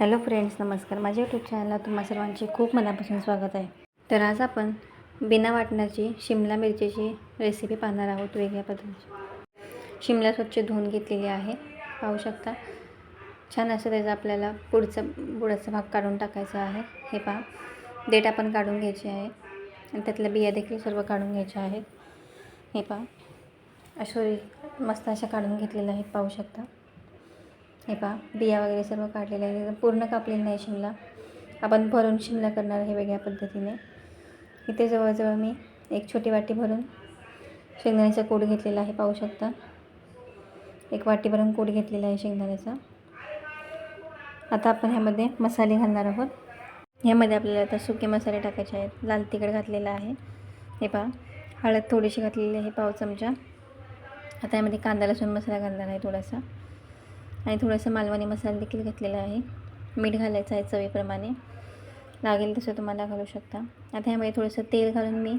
Hello friends नमस्कार. माझ्या YouTube चॅनलला तुम्हा सर्वांचे खूप मनापासून स्वागत आहे. तर आज आपण बिना वाटणाची शिमला मिरचीची रेसिपी पाहणार आहोत वेगळ्या पद्धतीची. शिमला स्वच्छ धुवून घेतलेली आहे. पाहू शकता. छान असं त्याचा आपल्याला पुढचा बुडाचा भाग काढून टाकायचा आहे. हे पहा. देठ आपण काढून घ्यायची आहे. आणि त्यातल्या बिया देखील सर्व काढून घ्यायच्या आहेत. हे पहा. अशोरी मस्त अशा काढून घेतलेल्या आहेत. पाहू शकता. हे पहा बिया वगैरे सर्व काढलेल्या आहेत. पूर्ण कापलेलं नाही शिमला. आपण भरून शिमला करणार आहे वेगळ्या पद्धतीने. इथे जवळजवळ मी एक छोटी वाटी भरून शेंगदाण्याचा कूड घेतलेला आहे पाहू शकता. एक वाटी भरून कूड घेतलेला आहे शेंगदाण्याचा. आता आपण ह्यामध्ये मसाले घालणार आहोत. ह्यामध्ये आपल्याला आता सुके मसाले टाकायचे आहेत. लाल तिखट घातलेलं आहे. हे पहा हळद थोडीशी घातलेली आहे पाव चमचा. आता यामध्ये कांदा लसूण मसाला घालणार आहे थोडासा. आणि थोडंसं मालवणी मसाला देखील घेतलेला आहे. मीठ घालायचं आहे चवीप्रमाणे. लागेल तसं तुम्हाला घालू शकता. आता ह्यामध्ये थोडंसं तेल घालून मी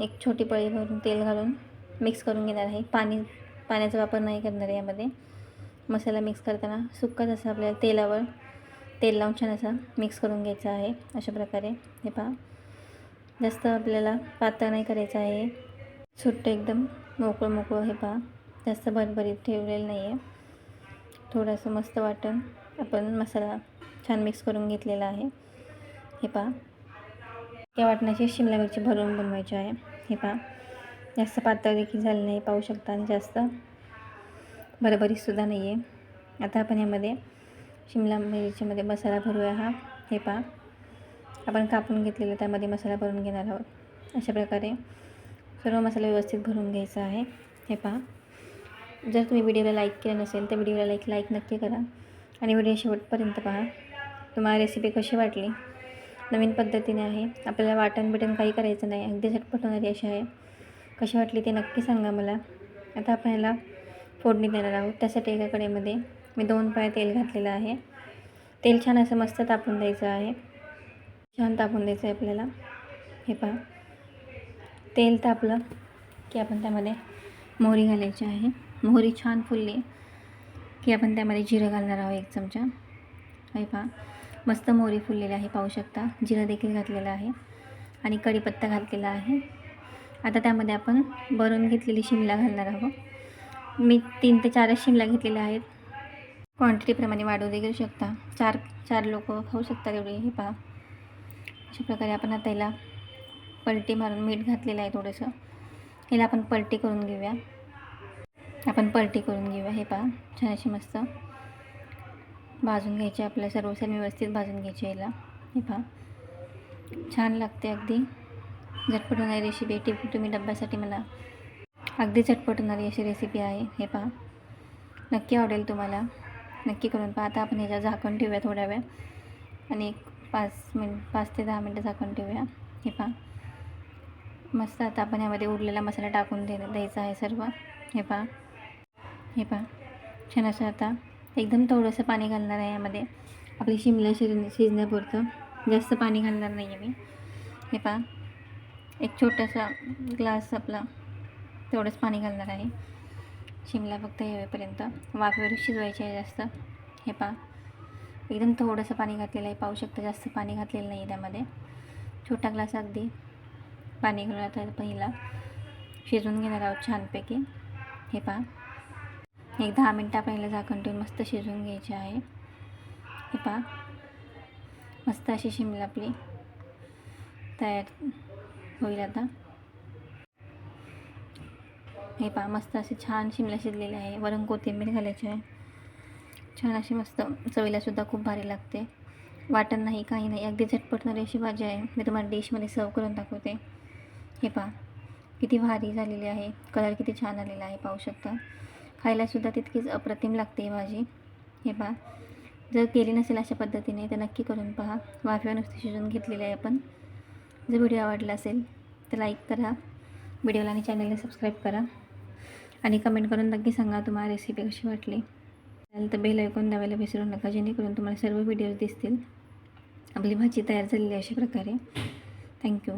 एक छोटी पळी भरून तेल घालून मिक्स करून घेणार आहे. पाणी पाण्याचा वापर नाही करणार आहे यामध्ये. मसाला मिक्स करताना सुक्काच असं आपल्याला तेलावर तेल लावून छान असा मिक्स करून घ्यायचा आहे. अशा प्रकारे. हे पहा. जास्त आपल्याला पातळ नाही करायचं आहे. सुट्ट एकदम मोकळं मोकळं हे पहा. जास्त भरभरीत ठेवलेलं नाही आहे थोडंसं मस्त वाटण. आपण मसाला छान मिक्स करून घेतलेला आहे. हे पहा. या वाटणाची शिमला मिरची भरून बनवायची आहे. हे पहा. जास्त पातळ देखील झालं नाही पाहू शकता आणि जास्त भरभरीतसुद्धा नाही आहे आता आपण यामध्ये शिमला मिरचीमध्ये मसाला भरूया हा. हे पहा. आपण कापून घेतलेला त्यामध्ये मसाला भरून घेणार आहोत. अशा प्रकारे सर्व मसाला व्यवस्थित भरून घ्यायचा आहे. हे पहा. जर तुम्ही व्हिडिओला लाईक केलं नसेल तर व्हिडिओला लाईक लाईक नक्की करा. आणि व्हिडिओ शेवटपर्यंत पहा. तुम्हाला रेसिपी कशी वाटली? नवीन पद्धतीने आहे. आपल्याला वाटण बिटण काही करायचं नाही. अगदी झटपट होणारी अशी आहे. कशी वाटली ते नक्की सांगा मला. आता आपण याला फोडणी देणार आहोत. त्यासाठी एका कडेमध्ये मी दोन पाय तेल घातलेलं आहे. तेल छान असं मस्त तापून द्यायचं आहे. छान तापून द्यायचं आहे आपल्याला. हे पहा. तेल तापलं की आपण त्यामध्ये मोहरी घालायची आहे. मोहरी छान फुलली. की आपण त्यामध्ये जिरं घालणार आहोत एक चमचा. हे पहा मस्त मोहरी फुललेली आहे पाहू शकता. जिरं देखील घातलेलं आहे आणि कढीपत्ता घातलेला आहे. आता त्यामध्ये आपण भरून घेतलेली शिमला घालणार आहोत. मी तीन ते चारच शिमला घेतलेल्या आहेत. क्वांटिटीप्रमाणे वाढवू देखील शकता. चार चार लोक खाऊ शकतात एवढे. हे पहा. अशा प्रकारे आपण आता याला पलटी मारून मीठ घातलेलं आहे थोडंसं. याला आपण पलटी करून घेऊया. आपण पलटी करून घेऊया. हे पहा छान अशी मस्त भाजून घ्यायची आपल्या सर्व व्यवस्थित भाजून घ्यायची याला. हे पहा छान लागते अगदी. झटपट होणारी रेसिपी टिप तुम्ही डब्यासाठी मला अगदी झटपट होणारी अशी रेसिपी आहे. हे पहा नक्की आवडेल तुम्हाला. नक्की करून पहा. आता आपण ह्याच्या झाकण ठेवूया थोड्या वेळ. आणि एक पाच मिनिट पाच ते दहा मिनटं झाकण ठेवूया. हे पहा मस्त आता आपण यामध्ये उरलेला मसाला टाकून दे द्यायचा आहे सर्व. हे पहा हे पहा. छान असं आता एकदम थोडंसं पाणी घालणार आहे यामध्ये. आपली शिमला शिज शिजण्यापुरतं जास्त पाणी घालणार नाही आहे मी. हे पहा. एक छोटासा ग्लास आपला तेवढंच पाणी घालणार आहे. शिमला फक्त हेवेपर्यंत वाफेवर शिजवायची आहे जास्त. हे पहा. एकदम थोडंसं पाणी घातलेलं आहे. पाहू शकता जास्त पाणी घातलेलं नाही आहे त्यामध्ये. छोटा ग्लास अगदी पाणी घालून आता पहिला शिजवून घेणार आहोत छानपैकी. हे पहा. एक दहा मिनटं पहिलं झाकण ठेवून मस्त शिजवून घ्यायचे आहे. हे पहा. मस्त अशी शिमला आपली तयार होईल आता. हे पहा मस्त असे छान शिमला शिजलेले आहे. वरून कोथिंबीर घालायची आहे. छान अशी मस्त चवीलासुद्धा खूप भारी लागते. वाटण नाही काही नाही. अगदी झटपटणारी अशी भाजी आहे. मी तुम्हाला डिशमध्ये सर्व करून दाखवते. हे पहा किती भारी झालेली आहे. कलर किती छान आलेला आहे पाहू शकता. खायलासुद्धा तितकीच अप्रतिम लागते ही भाजी. हे पहा. जर केली नसेल अशा पद्धतीने तर नक्की करून पहा. वाफेवर नुसती शिजवून घेतलेली आहे आपण. जर व्हिडिओ आवडला असेल तर लाईक करा. व्हिडिओला आणि चॅनलला सबस्क्राईब करा. आणि कमेंट करून नक्की सांगा तुम्हाला रेसिपी कशी वाटली. चालेल तर बेल ऐकून दाबायला विसरू नका जेणेकरून तुम्हाला सर्व व्हिडिओज दिसतील. आपली भाजी तयार झालेली अशा प्रकारे. थँक्यू.